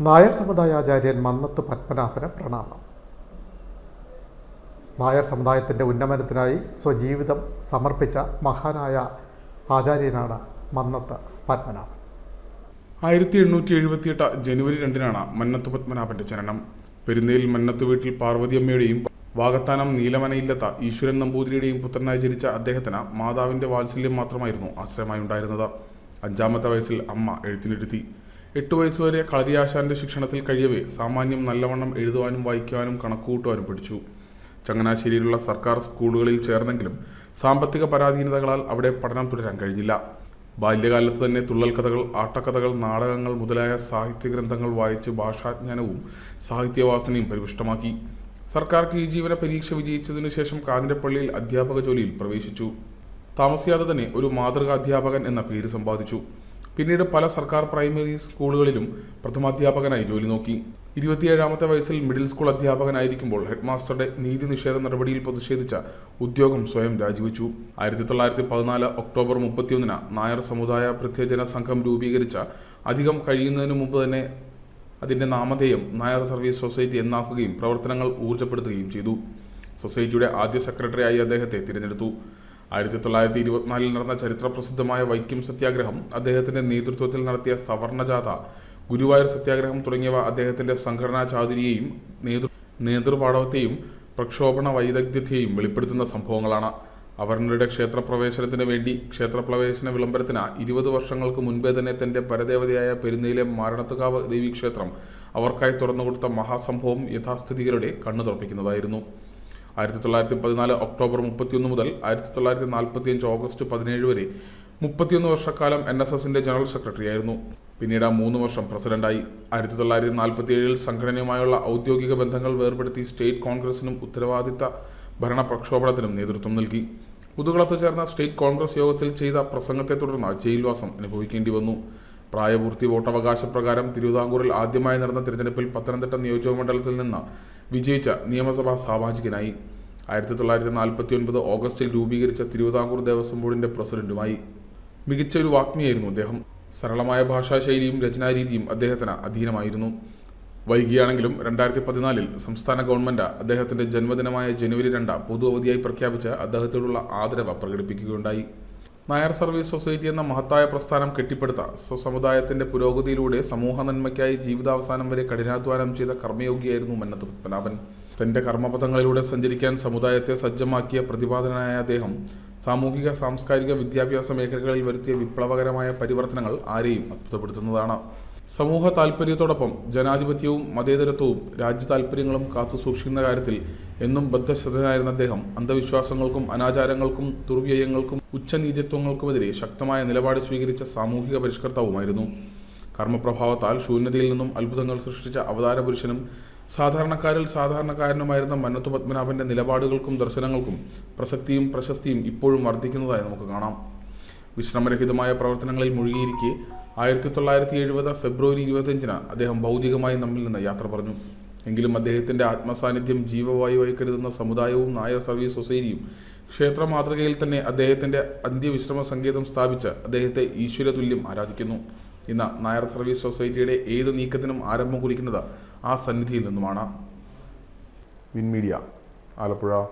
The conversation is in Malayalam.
നായർ സമുദായാചാര്യൻ മന്നത്ത് പത്മനാഭന പ്രണാമം. നായർ സമുദായത്തിന്റെ ഉന്നമനത്തിനായി സ്വജീവിതം സമർപ്പിച്ച മഹാനായ ആചാര്യനാണ് മന്നത്ത് പത്മനാഭൻ. ആയിരത്തി എണ്ണൂറ്റി എഴുപത്തിയെട്ട് ജനുവരി രണ്ടിനാണ് മന്നത്ത് പത്മനാഭന്റെ ജനനം. പെരുന്നയിൽ മന്നത്ത് വീട്ടിൽ പാർവതിയമ്മയുടെയും വാഗത്താനം നീലമനയില്ലത്ത ഈശ്വരൻ നമ്പൂതിരിയുടെയും പുത്രനായി ജനിച്ച അദ്ദേഹത്തിന് മാതാവിന്റെ വാത്സല്യം മാത്രമായിരുന്നു ആശ്രയമായി ഉണ്ടായിരുന്നത് അഞ്ചാമത്തെ വയസ്സിൽ അമ്മ എഴുത്തിനിരുത്തി. എട്ട് വയസ്സുവരെ കളരിയാശാന്റെ ശിക്ഷണത്തിൽ കഴിയവേ സാമാന്യം നല്ലവണ്ണം എഴുതുവാനും വായിക്കുവാനും കണക്കുകൂട്ടുവാനും പഠിച്ചു. ചങ്ങനാശ്ശേരിയിലുള്ള സർക്കാർ സ്കൂളുകളിൽ ചേർന്നെങ്കിലും സാമ്പത്തിക പരാധീനതകളാൽ അവിടെ പഠനം തുടരാൻ കഴിഞ്ഞില്ല. ബാല്യകാലത്ത് തന്നെ തുള്ളൽ കഥകൾ ആട്ടക്കഥകൾ നാടകങ്ങൾ മുതലായ സാഹിത്യ ഗ്രന്ഥങ്ങൾ വായിച്ച് ഭാഷാജ്ഞാനവും സാഹിത്യവാസനയും പരിപുഷ്ടമാക്കി. സർക്കാർ കീഴ്ജീവന പരീക്ഷ വിജയിച്ചതിനു ശേഷം കാഞ്ഞിരപ്പള്ളിയിൽ അധ്യാപക ജോലിയിൽ പ്രവേശിച്ചു. താമസിയാതെ തന്നെ ഒരു മാതൃകാ അധ്യാപകൻ എന്ന പേര് സമ്പാദിച്ചു. പിന്നീട് പല സർക്കാർ പ്രൈമറി സ്കൂളുകളിലും പ്രഥമാധ്യാപകനായി ജോലി നോക്കി. ഇരുപത്തിയേഴാമത്തെ വയസ്സിൽ മിഡിൽ സ്കൂൾ അധ്യാപകനായിരിക്കുമ്പോൾ ഹെഡ്മാസ്റ്ററുടെ നീതി നിഷേധ നടപടിയിൽ പ്രതിഷേധിച്ച ഉദ്യോഗം സ്വയം രാജിവെച്ചു. ആയിരത്തി തൊള്ളായിരത്തി പതിനാല് ഒക്ടോബർ മുപ്പത്തിയൊന്നിന് നായർ സമുദായ പ്രത്യജന സംഘം രൂപീകരിച്ച അധികം കഴിയുന്നതിനു മുമ്പ് തന്നെ അതിന്റെ നാമധേയം നായർ സർവീസ് സൊസൈറ്റി എന്നാക്കുകയും പ്രവർത്തനങ്ങൾ ഊർജപ്പെടുത്തുകയും ചെയ്തു. സൊസൈറ്റിയുടെ ആദ്യ സെക്രട്ടറിയായി അദ്ദേഹത്തെ തിരഞ്ഞെടുത്തു. ആയിരത്തി തൊള്ളായിരത്തി ഇരുപത്തിനാലിൽ നടന്ന ചരിത്ര പ്രസിദ്ധമായ വൈക്കം സത്യാഗ്രഹം അദ്ദേഹത്തിന്റെ നേതൃത്വത്തിൽ നടത്തിയ സവർണജാഥ ഗുരുവായൂർ സത്യാഗ്രഹം തുടങ്ങിയവ അദ്ദേഹത്തിന്റെ സംഘടനാ ചാതുരിയെയും നേതൃ നേതൃപാടവത്തെയും പ്രക്ഷോഭണ വൈദഗ്ധ്യത്തെയും വെളിപ്പെടുത്തുന്ന സംഭവങ്ങളാണ്. അവർണരുടെ ക്ഷേത്രപ്രവേശനത്തിന് വേണ്ടി ക്ഷേത്രപ്രവേശന വിളംബരത്തിന് ഇരുപത് വർഷങ്ങൾക്ക് മുൻപേ തന്നെ തന്റെ പരദേവതയായ പെരുന്നയിലെ മാരണത്തുകാവ് ദേവീക്ഷേത്രം അവർക്കായി തുറന്നുകൊടുത്ത മഹാസംഭവം യഥാസ്ഥിതികരുടെ കണ്ണു തുറപ്പിക്കുന്നതായിരുന്നു ആയിരത്തി തൊള്ളായിരത്തി പതിനാല് ഒക്ടോബർ മുപ്പത്തിയൊന്ന് മുതൽ ആയിരത്തി തൊള്ളായിരത്തി നാൽപ്പത്തി അഞ്ച് ഓഗസ്റ്റ് പതിനേഴ് വരെ മുപ്പത്തിയൊന്ന് വർഷക്കാലം എൻ എസ് എസിന്റെ ജനറൽ സെക്രട്ടറി ആയിരുന്നു. പിന്നീട് ആ മൂന്ന് വർഷം പ്രസിഡന്റായി. ആയിരത്തി തൊള്ളായിരത്തി നാൽപ്പത്തി ഏഴിൽ സംഘടനയുമായുള്ള ഔദ്യോഗിക ബന്ധങ്ങൾ വേർപെടുത്തി സ്റ്റേറ്റ് കോൺഗ്രസിനും ഉത്തരവാദിത്ത ഭരണ പ്രക്ഷോഭണത്തിനും നേതൃത്വം നൽകി. പുതുകളത്ത് ചേർന്ന സ്റ്റേറ്റ് കോൺഗ്രസ് യോഗത്തിൽ ചെയ്ത പ്രസംഗത്തെ തുടർന്ന് ജയിൽവാസം അനുഭവിക്കേണ്ടി വന്നു. പ്രായപൂർത്തി വോട്ടവകാശ പ്രകാരം തിരുവിതാംകൂറിൽ ആദ്യമായി നടന്ന തിരഞ്ഞെടുപ്പിൽ പത്തനംതിട്ട നിയോജക മണ്ഡലത്തിൽ നിന്ന് വിജയിച്ച നിയമസഭാ സാമാജികനായി. ആയിരത്തി തൊള്ളായിരത്തി നാൽപ്പത്തി ഒൻപത് ഓഗസ്റ്റിൽ രൂപീകരിച്ച തിരുവിതാംകൂർ ദേവസ്വം ബോർഡിന്റെ പ്രസിഡന്റുമായി. മികച്ച ഒരു വാഗ്മിയായിരുന്നു അദ്ദേഹം. സരളമായ ഭാഷാശൈലിയും രചനാരീതിയും അദ്ദേഹത്തിന് അധീനമായിരുന്നു. വൈകിയാണെങ്കിലും രണ്ടായിരത്തി പതിനാലിൽ സംസ്ഥാന ഗവൺമെന്റ് അദ്ദേഹത്തിന്റെ ജന്മദിനമായ ജനുവരി രണ്ട് പൊതു അവധിയായി പ്രഖ്യാപിച്ച് അദ്ദേഹത്തോടുള്ള ആദരവ് പ്രകടിപ്പിക്കുകയുണ്ടായി. നായർ സർവീസ് സൊസൈറ്റി എന്ന മഹത്തായ പ്രസ്ഥാനം കെട്ടിപ്പടുത്ത സ്വസമുദായത്തിന്റെ പുരോഗതിയിലൂടെ സമൂഹ നന്മയ്ക്കായി ജീവിതാവസാനം വരെ കഠിനാധ്വാനം ചെയ്ത കർമ്മയോഗിയായിരുന്നു മന്നത്ത് പത്മനാഭൻ തന്റെ കർമ്മപഥങ്ങളിലൂടെ സഞ്ചരിക്കാൻ സമുദായത്തെ സജ്ജമാക്കിയ പ്രതിപാദനായ അദ്ദേഹം സാമൂഹിക സാംസ്കാരിക വിദ്യാഭ്യാസ മേഖലകളിൽ വരുത്തിയ വിപ്ലവകരമായ പരിവർത്തനങ്ങൾ ആരെയും അത്ഭുതപ്പെടുത്തുന്നതാണ്. സമൂഹ താൽപ്പര്യത്തോടൊപ്പം ജനാധിപത്യവും മതേതരത്വവും രാജ്യ താൽപ്പര്യങ്ങളും കാത്തുസൂക്ഷിക്കുന്ന കാര്യത്തിൽ എന്നും ബദ്ധശ്രദ്ധനായിരുന്ന അദ്ദേഹം അന്ധവിശ്വാസങ്ങൾക്കും അനാചാരങ്ങൾക്കും ദുർവ്യയങ്ങൾക്കും ഉച്ചനീചത്വങ്ങൾക്കുമെതിരെ ശക്തമായ നിലപാട് സ്വീകരിച്ച സാമൂഹിക പരിഷ്കർത്താവുമായിരുന്നു. കർമ്മപ്രഭാവത്താൽ ശൂന്യതയിൽ നിന്നും അത്ഭുതങ്ങൾ സൃഷ്ടിച്ച അവതാര പുരുഷനും സാധാരണക്കാരിൽ സാധാരണക്കാരനുമായിരുന്ന മന്നത്തു പത്മനാഭന്റെ നിലപാടുകൾക്കും ദർശനങ്ങൾക്കും പ്രസക്തിയും പ്രശസ്തിയും ഇപ്പോഴും വർദ്ധിക്കുന്നതായി നമുക്ക് കാണാം. വിശ്രമരഹിതമായ പ്രവർത്തനങ്ങളിൽ മുഴുകിയിരിക്കെ ആയിരത്തി തൊള്ളായിരത്തി എഴുപത് ഫെബ്രുവരി ഇരുപത്തിയഞ്ചിന് അദ്ദേഹം ഭൗതികമായി നമ്മിൽ നിന്ന് യാത്ര പറഞ്ഞു. എങ്കിലും അദ്ദേഹത്തിന്റെ ആത്മസാന്നിധ്യം ജീവവായുവായി കരുതുന്ന സമുദായവും നായർ സർവീസ് സൊസൈറ്റിയും ക്ഷേത്ര മാതൃകയിൽ തന്നെ അദ്ദേഹത്തിന്റെ അന്ത്യവിശ്രമ സങ്കേതം സ്ഥാപിച്ച് അദ്ദേഹത്തെ ഈശ്വരതുല്യം ആരാധിക്കുന്നു. ഇന്ന് നായർ സർവീസ് സൊസൈറ്റിയുടെ ഏത് നീക്കത്തിനും ആരംഭം കുറിക്കുന്നത് ആ സന്നിധിയിൽ നിന്നുമാണ്. Win media Alappuzha.